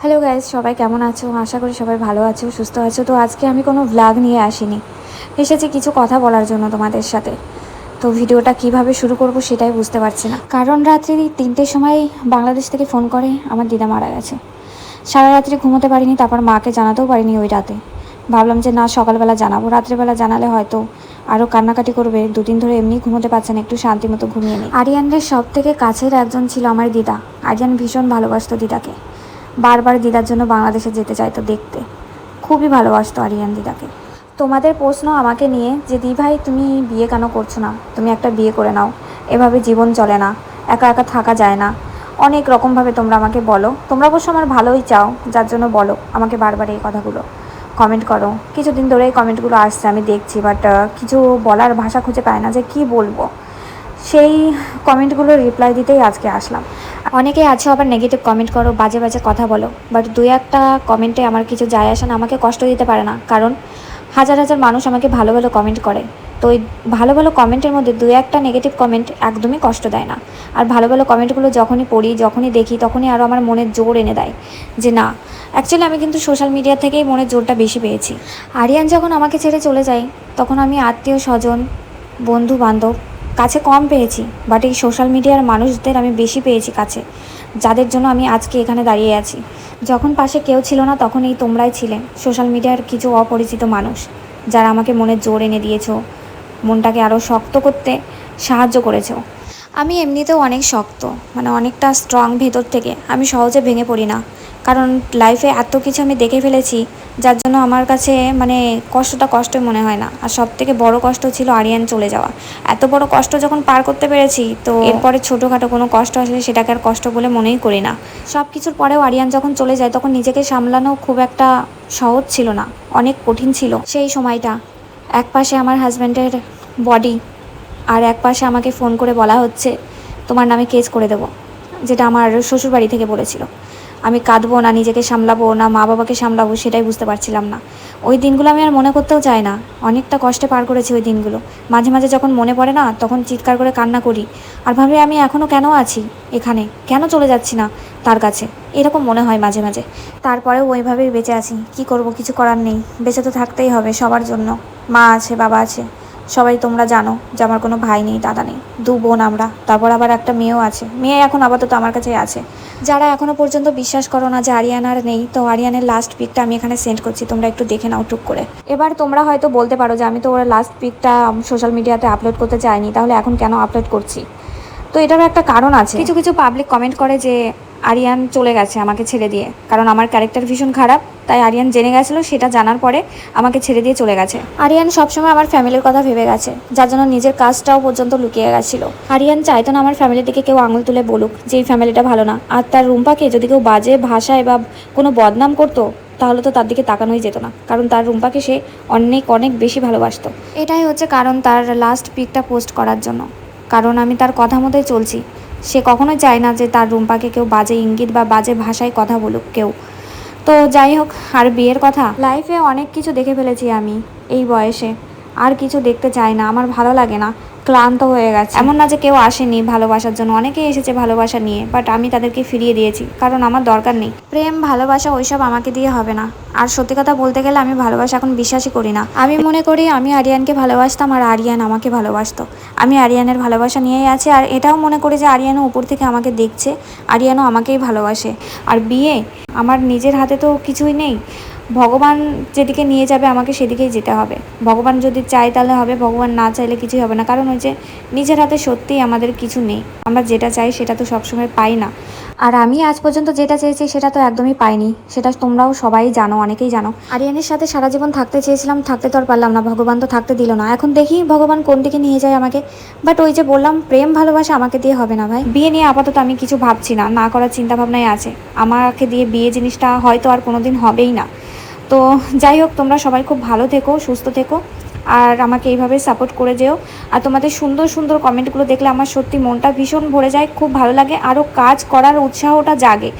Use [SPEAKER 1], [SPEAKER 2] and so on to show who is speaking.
[SPEAKER 1] Hello guys সবাই কেমন আছো? আশা করি সবাই ভালো আছো, সুস্থ আছো। তো আজকে আমি কোনো ভ্লগ নিয়ে আসিনি। এসেছি কিছু কথা বলার জন্য তোমাদের সাথে। তো ভিডিওটা কীভাবে শুরু করব সেটাই বুঝতে পারছি না। কারণ রাত্রি তিনটের সময় বাংলাদেশ থেকে ফোন করে, আমার দিদা মারা গেছে। সারা রাত্রি ঘুমোতে পারিনি, তারপর মাকে জানাতেও পারিনি ওই রাতে। ভাবলাম যে না, সকালবেলা জানাব। রাত্রেবেলা জানালে হয়তো আরও কান্নাকাটি করবে। দুদিন ধরে এমনি ঘুমোতে পারছে না, একটু শান্তি মতো ঘুমিয়ে নিই আরিয়ানের সব থেকে কাছের একজন ছিল আমার দিদা। আরিয়ান ভীষণ ভালোবাসত দিদাকে। বারবার দিদার জন্য বাংলাদেশে যেতে চাইতো দেখতে। খুবই ভালোবাসতো আরিয়ান দিদাকে। তোমাদের প্রশ্ন আমাকে নিয়ে যে দি ভাই তুমি বিয়ে কেন করছ না? তুমি একটা বিয়ে করে নাও। এভাবে জীবন চলে না। একা একা থাকা যায় না। অনেক রকমভাবে তোমরা আমাকে বলো। তোমরা অবশ্য আমার ভালোই চাও, যার জন্য বলো। আমাকে বারবার এই কথাগুলো। কমেন্ট করো। কিছুদিন ধরে এই কমেন্টগুলো আসছে, আমি দেখছি বাট কিছু বলার ভাষা খুঁজে পাই না যে কি বলব। সেই কমেন্টগুলোর রিপ্লাই দিতেই আজকে আসলাম। অনেকেই আছে আবার নেগেটিভ কমেন্ট করো, বাজে বাজে কথা বলো বাট দুই একটা কমেন্টে আমার কিছু যায় আসে না, আমাকে কষ্ট দিতে পারে না, কারণ হাজার হাজার মানুষ আমাকে ভালো ভালো কমেন্ট করে। তো ওই ভালো ভালো কমেন্টের মধ্যে দু একটা নেগেটিভ কমেন্ট একদমই কষ্ট দেয় না। আর ভালো ভালো কমেন্টগুলো যখনই পড়ি, যখনই দেখি, তখনই আরও আমার মনে জোর এনে দেয় যে না অ্যাকচুয়ালি আমি কিন্তু সোশ্যাল মিডিয়া থেকেই মনের জোরটা বেশি পেয়েছি। আরিয়ান যখন আমাকে ছেড়ে চলে যায়, তখন আমি আত্মীয় স্বজন বন্ধু বান্ধব কাছে কম পেয়েছি বাট এই সোশ্যাল মিডিয়ার মানুষদের আমি বেশি পেয়েছি কাছে, যাদের জন্য আমি আজকে এখানে দাঁড়িয়ে আছি। যখন পাশে কেউ ছিল না, তখন এই তোমরাই ছিলে সোশ্যাল মিডিয়ার কিছু অপরিচিত মানুষ, যারা আমাকে মনে জোর এনে দিয়েছ, মনটাকে আরও শক্ত করতে সাহায্য করেছ। আমি এমনিতেও অনেক শক্ত মানে অনেকটা স্ট্রং ভেতর থেকে, আমি সহজে ভেঙে পড়ি না। কারণ লাইফে এত কিছু আমি দেখে ফেলেছি, যার জন্য আমার কাছে মানে কষ্টটা কষ্টই মনে হয় না। আর সব থেকে বড় কষ্ট ছিল আরিয়ান চলে যাওয়া। এত বড় কষ্ট যখন পার করতে পেরেছি, তো এরপরে ছোটোখাটো কোনো কষ্ট আসলে সেটাকে আর কষ্ট বলে মনেই করি না। সব কিছুর পরেও আরিয়ান যখন চলে যায়, তখন নিজেকে সামলানো খুব একটা সহজ ছিল না, অনেক কঠিন ছিল। সেই সময়টা এক পাশে আমার হাজব্যান্ডের বডি আর এক পাশে আমাকে ফোন করে বলা হচ্ছে, তোমার নামে কেস করে দেবো। যেটা আমার শ্বশুরবাড়ি থেকে বলেছিল। আমি কাঁদবো না, নিজেকে সামলাবো না মা বাবাকে সামলাবো সেটাই বুঝতে পারছিলাম না। ওই দিনগুলো আমি আর মনে করতেও চাই না। অনেকটা কষ্টে পার করেছি ওই দিনগুলো। মাঝে মাঝে যখন মনে পড়ে না, তখন চিৎকার করে কান্না করি। আর ভাবি, আমি এখনও কেন আছি এখানে? কেন চলে যাচ্ছি না তার কাছে? এরকম মনে হয় মাঝে মাঝে। তারপরেও ওইভাবেই বেঁচে আছি। কি করব, কিছু করার নেই। বেঁচে তো থাকতেই হবে সবার জন্য। মা আছে, বাবা আছে। সবাই তোমরা জানো যে আমার কোনো ভাই নেই, দাদা নেই, দু বোন আমরা। তারপর আবার একটা মেয়েও আছে। মেয়ে এখন আপাতত আমার কাছেই আছে। যারা এখনও পর্যন্ত বিশ্বাস করো না যে আরিয়ানার নেই, তো আরিয়ানের লাস্ট পিকটা আমি এখানে সেন্ড করছি। তোমরা একটু দেখে নাও টুক করে। এবার তোমরা হয়তো বলতে পারো যে আমি তো ওর লাস্ট পিকটা সোশ্যাল মিডিয়াতে আপলোড করতে চাইনি, তাহলে এখন কেন আপলোড করছি? তো এটারও একটা কারণ আছে। কিছু কিছু পাবলিক কমেন্ট করে যে আরিয়ান চলে গেছে আমাকে ছেড়ে দিয়ে। কারণ আমার ক্যারেক্টার ভীষণ খারাপ তাই আরিয়ান জেনে গেছিল সেটা জানার পরে আমাকে ছেড়ে দিয়ে চলে গেছে। আরিয়ান সবসময় আমার ফ্যামিলির কথা ভেবে গেছে যার জন্য নিজের কাজটাও পর্যন্ত লুকিয়ে গেছিল। আরিয়ান চাইতো না আমার ফ্যামিলির দিকে কেউ আঙুল তুলে বলুক যে এই ফ্যামিলিটা ভালো না। আর তার রুম্পাকে যদি কেউ বাজে ভাষায় বা কোনো বদনাম করতো তাহলে তো তার দিকে তাকানোই যেত না। কারণ তার রুম্পাকে সে অনেক অনেক বেশি ভালোবাসত। এটাই হচ্ছে কারণ তার লাস্ট পিকটা পোস্ট করার জন্য। কারণ আমি তার কথা মতোই চলছি। সে কখনো চায় না যে তার রুম্পাকে কেউ বাজে ইঙ্গিত বা বাজে ভাষায় কথা বলুক কেউ। তো যাই হোক, আর বিয়ের কথা? লাইফে অনেক কিছু দেখে ফেলেছি আমি, এই বয়সে। আর কিছু দেখতে চাই না, আমার ভালো লাগে না, ক্লান্ত হয়ে গেছে। এমন না যে কেউ আসেনি ভালোবাসার জন্য, অনেকেই এসেছে ভালোবাসা নিয়ে বাট আমি তাদেরকে ফিরিয়ে দিয়েছি, কারণ আমার দরকার নেই। প্রেম, ভালোবাসা ওইসব আমাকে দিয়ে হবে না, আর সত্যি কথা বলতে গেলে আমি ভালোবাসা এখন বিশ্বাসই করি না। আমি মনে করি আমি আরিয়ানকে ভালোবাসতাম আর আরিয়ান আমাকে ভালোবাসতো। আমি আরিয়ানের ভালোবাসা নিয়েই আছি, আর এটাও মনে করি যে আরিয়ানও উপর থেকে আমাকে দেখছে, আরিয়ানও আমাকেই ভালোবাসে। আর বিয়ে, আমার নিজের হাতে তো কিছুই নেই। ভগবান যেদিকে নিয়ে যাবে, আমাকে সেদিকেই যেতে হবে। ভগবান যদি চায় তাহলে হবে, ভগবান না চাইলে কিছুই হবে না। কারণ ওই যে নিজের হাতে সত্যিই আমাদের কিছু নেই। আমরা যেটা চাই সেটা তো সবসময় পাই না। আর আমি আজ পর্যন্ত যেটা চেয়েছি সেটা তো একদমই পাইনি। সেটা তোমরাও সবাই জানো, অনেকেই জানো। আরিয়ানের সাথে সারা জীবন থাকতে চেয়েছিলাম, থাকতে তো আর পারলাম না। ভগবান তো থাকতে দিল না। এখন দেখি ভগবান কোন দিকে নিয়ে যায় আমাকে। বাট ওই যে বললাম, প্রেম, ভালোবাসা আমাকে দিয়ে হবে না ভাই। বিয়ে নিয়ে আপাতত আমি কিছু ভাবছি না। না করার চিন্তাভাবনাই আছে। আমাকে দিয়ে বিয়ে জিনিসটা হয়তো আর কোনোদিন হবেই না। তো যাই হোক, তোমরা সবাই খুব ভালো থেকো, সুস্থ থেকো, আর আমাকে এইভাবে সাপোর্ট করে যেও। আর তোমাদের সুন্দর সুন্দর কমেন্টগুলো দেখলে আমার সত্যি মনটা ভীষণ ভরে যায়, খুব ভালো লাগে। আরও কাজ করার উৎসাহটা জাগে।